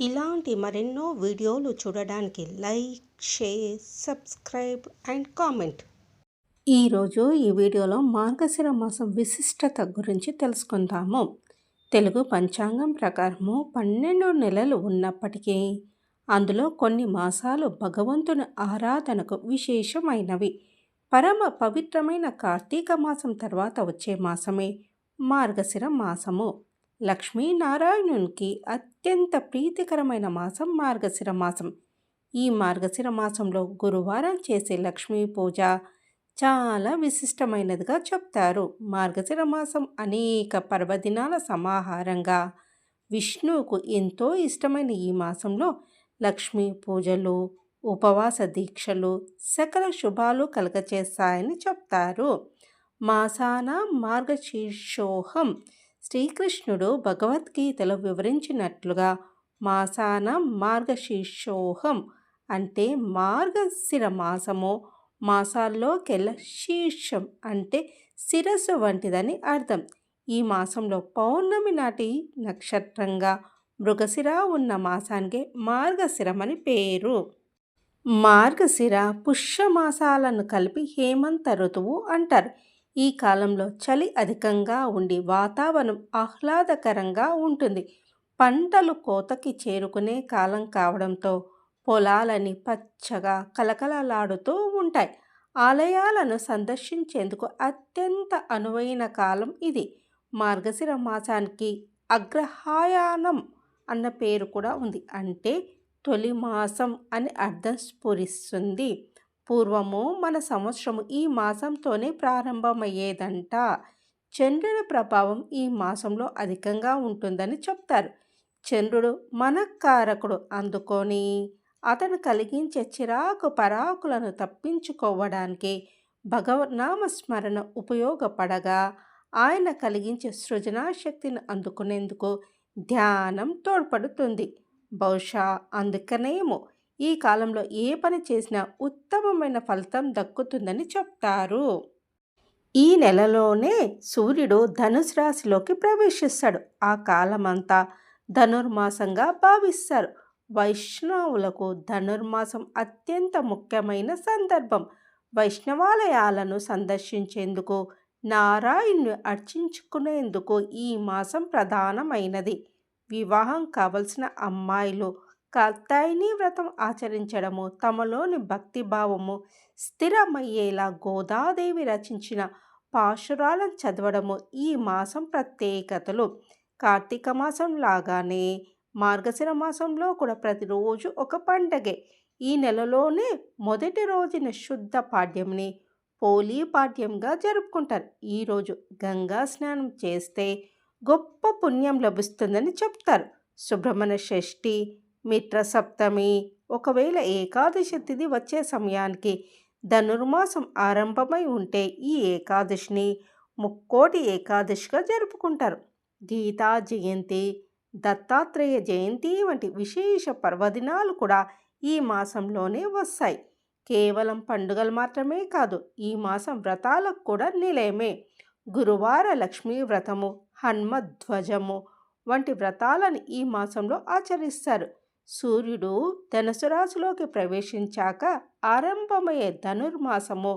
ఇలాంటి మరెన్నో వీడియోలు చూడడానికి like share subscribe and comment. ఈరోజు ఈ వీడియోలో మార్గశిర మాసం విశిష్టత గురించి తెలుసుకుందాము. తెలుగు పంచాంగం ప్రకారము పన్నెండు నెలలు ఉన్నప్పటికీ అందులో కొన్ని మాసాలు భగవంతుని ఆరాధనకు విశేషమైనవి. పరమ పవిత్రమైన కార్తీక మాసం తర్వాత వచ్చే మాసమే మార్గశిర మాసము. లక్ష్మీనారాయణునికి అత్యంత ప్రీతికరమైన మాసం మార్గశిర మాసం. ఈ మార్గశిర మాసంలో గురువారం చేసే లక్ష్మీ పూజ చాలా విశిష్టమైనదిగా చెప్తారు. మార్గశిర మాసం అనేక పర్వదినాల సమాహారంగా విష్ణువుకు ఎంతో ఇష్టమైన ఈ మాసంలో లక్ష్మీ పూజలు ఉపవాస దీక్షలు సకల శుభాలు కలగచేస్తాయని చెప్తారు. మాసాన మార్గశీర్షోహం శ్రీకృష్ణుడు భగవద్గీతలో వివరించినట్లుగా మాసాన మార్గశీర్షోహం అంటే మార్గశిర మాసము మాసాల్లోకెల్లా శీర్షం అంటే శిరస్సు వంటిదని అర్థం. ఈ మాసంలో పౌర్ణమి నాటి నక్షత్రంగా మృగశిర ఉన్న మాసానికి మార్గశిరమని పేరు. మార్గశిర పుష్యమాసాలను కలిపి హేమంత ఋతువు అంటారు. ఈ కాలంలో చలి అధికంగా ఉండి వాతావరణం ఆహ్లాదకరంగా ఉంటుంది. పంటలు కోతకి చేరుకునే కాలం కావడంతో పొలాలని పచ్చగా కలకలలాడుతూ ఉంటాయి. ఆలయాలను సందర్శించేందుకు అత్యంత అనువైన కాలం ఇది. మార్గశిర మాసానికి అగ్రహాయానం అన్న పేరు కూడా ఉంది. అంటే తొలి మాసం అని అర్థం స్ఫురిస్తుంది. పూర్వము మన సంవత్సరము ఈ మాసంతోనే ప్రారంభమయ్యేదంట. చంద్రుడి ప్రభావం ఈ మాసంలో అధికంగా ఉంటుందని చెప్తారు. చంద్రుడు మనకారకుడు అందుకొని అతను కలిగించే చిరాకు పరాకులను తప్పించుకోవడానికి భగవన్నామస్మరణ ఉపయోగపడగా ఆయన కలిగించే సృజనాశక్తిని అందుకునేందుకు ధ్యానం తోడ్పడుతుంది. బహుశా అందుకనేమో ఈ కాలంలో ఏ పని చేసినా ఉత్తమమైన ఫలితం దక్కుతుందని చెప్తారు. ఈ నెలలోనే సూర్యుడు ధనుసు రాశిలోకి ప్రవేశిస్తాడు. ఆ కాలమంతా ధనుర్మాసంగా భావిస్తారు. వైష్ణవులకు ధనుర్మాసం అత్యంత ముఖ్యమైన సందర్భం. వైష్ణవాలయాలను సందర్శించేందుకు నారాయణ్ణి అర్చించుకునేందుకు ఈ మాసం ప్రధానమైనది. వివాహం కావలసిన అమ్మాయిలు కాత్యాయని వ్రతం ఆచరించడము తమలోని భక్తిభావము స్థిరమయ్యేలా గోదాదేవి రచించిన పాశురాలను చదవడము ఈ మాసం ప్రత్యేకతలు. కార్తీక మాసం లాగానే మార్గశిర మాసంలో కూడా ప్రతిరోజు ఒక పండగే. ఈ నెలలోనే మొదటి రోజున శుద్ధ పాడ్యంని పోలీ పాడ్యంగా జరుపుకుంటారు. ఈరోజు గంగా స్నానం చేస్తే గొప్ప పుణ్యం లభిస్తుందని చెప్తారు. సుబ్రహ్మణ్య షష్ఠి మిత్ర సప్తమి ఒకవేళ ఏకాదశి తిథి వచ్చే సమయానికి ధనుర్మాసం ఆరంభమై ఉంటే ఈ ఏకాదశిని ముక్కోటి ఏకాదశిగా జరుపుకుంటారు. గీతా జయంతి దత్తాత్రేయ జయంతి వంటి విశేష పర్వదినాలు కూడా ఈ మాసంలోనే వస్తాయి. కేవలం పండుగలు మాత్రమే కాదు ఈ మాసం వ్రతాలకు కూడా నిలయమే. గురువార లక్ష్మీ వ్రతము హన్మధ్వజము వంటి వ్రతాలను ఈ మాసంలో ఆచరిస్తారు. సూర్యుడు ధనుసు రాశిలోకి ప్రవేశించాక ఆరంభమయ్యే ధనుర్మాసము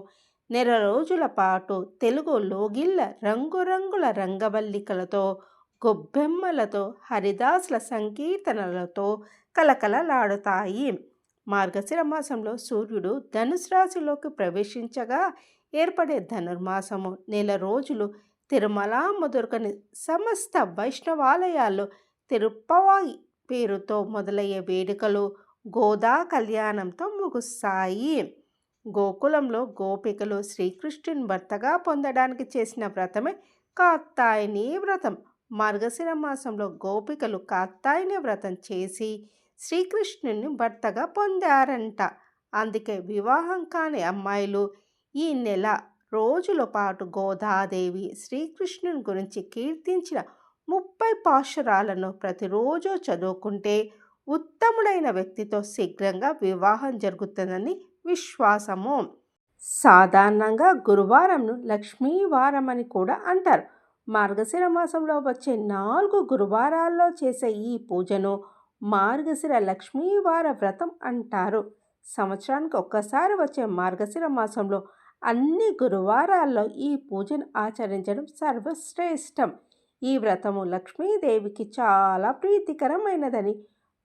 నెల రోజుల పాటు తెలుగు లోగిళ్ళ రంగురంగుల రంగవల్లికలతో గొబ్బెమ్మలతో హరిదాసుల సంకీర్తనలతో కలకలలాడుతాయి. మార్గశిర మాసంలో సూర్యుడు ధనుసు రాశిలోకి ప్రవేశించగా ఏర్పడే ధనుర్మాసము నెల రోజులు తిరుమల మొదలుకొని సమస్త వైష్ణవాలయాల్లో తిరుప్పవాయి పేరుతో మొదలయ్యే వేడుకలు గోదా కళ్యాణంతో ముగుస్తాయి. గోకులంలో గోపికలు శ్రీకృష్ణుని భర్తగా పొందడానికి చేసిన వ్రతమే కాత్తాయిని వ్రతం. మార్గశిర మాసంలో గోపికలు కాత్తాయిని వ్రతం చేసి శ్రీకృష్ణుని భర్తగా పొందారంట. అందుకే వివాహం కాని అమ్మాయిలు ఈ నెల రోజుల పాటు గోదాదేవి శ్రీకృష్ణుని గురించి కీర్తించిన ముప్పై పాశురాలను ప్రతిరోజు చదువుకుంటే ఉత్తముడైన వ్యక్తితో శీఘ్రంగా వివాహం జరుగుతుందని విశ్వాసము. సాధారణంగా గురువారంను లక్ష్మీవారం అని కూడా అంటారు. మార్గశిర మాసంలో వచ్చే నాలుగు గురువారాల్లో చేసే ఈ పూజను మార్గశిర లక్ష్మీవార వ్రతం అంటారు. సంవత్సరానికి ఒక్కసారి వచ్చే మార్గశిర మాసంలో అన్ని గురువారాల్లో ఈ పూజను ఆచరించడం సర్వశ్రేష్టం. ఈ వ్రతము లక్ష్మీదేవికి చాలా ప్రీతికరమైనదని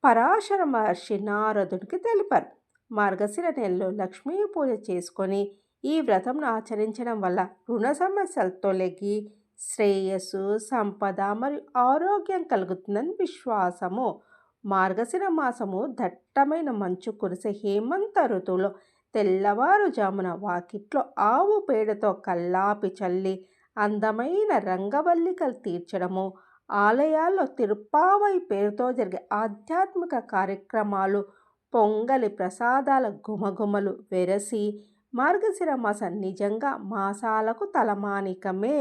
పరాశర మహర్షి నారదుడికి తెలిపారు. మార్గశిర నెలలో లక్ష్మీ పూజ చేసుకొని ఈ వ్రతంను ఆచరించడం వల్ల రుణ సమస్యలతో లెగ్గి శ్రేయస్సు సంపద మరియు ఆరోగ్యం కలుగుతుందని విశ్వాసము. మార్గశిర మాసము దట్టమైన మంచు కురిసే హేమంత ఋతువులో తెల్లవారుజామున వాకిట్లో ఆవు పేడతో కల్లాపి చల్లి అందమైన రంగవల్లికలు తీర్చడము ఆలయాల్లో తిరుప్పావై పేరుతో జరిగే ఆధ్యాత్మిక కార్యక్రమాలు పొంగలి ప్రసాదాల గుమగుమలు వెరసి మార్గశిర మాసం నిజంగా మాసాలకు తలమానికమే.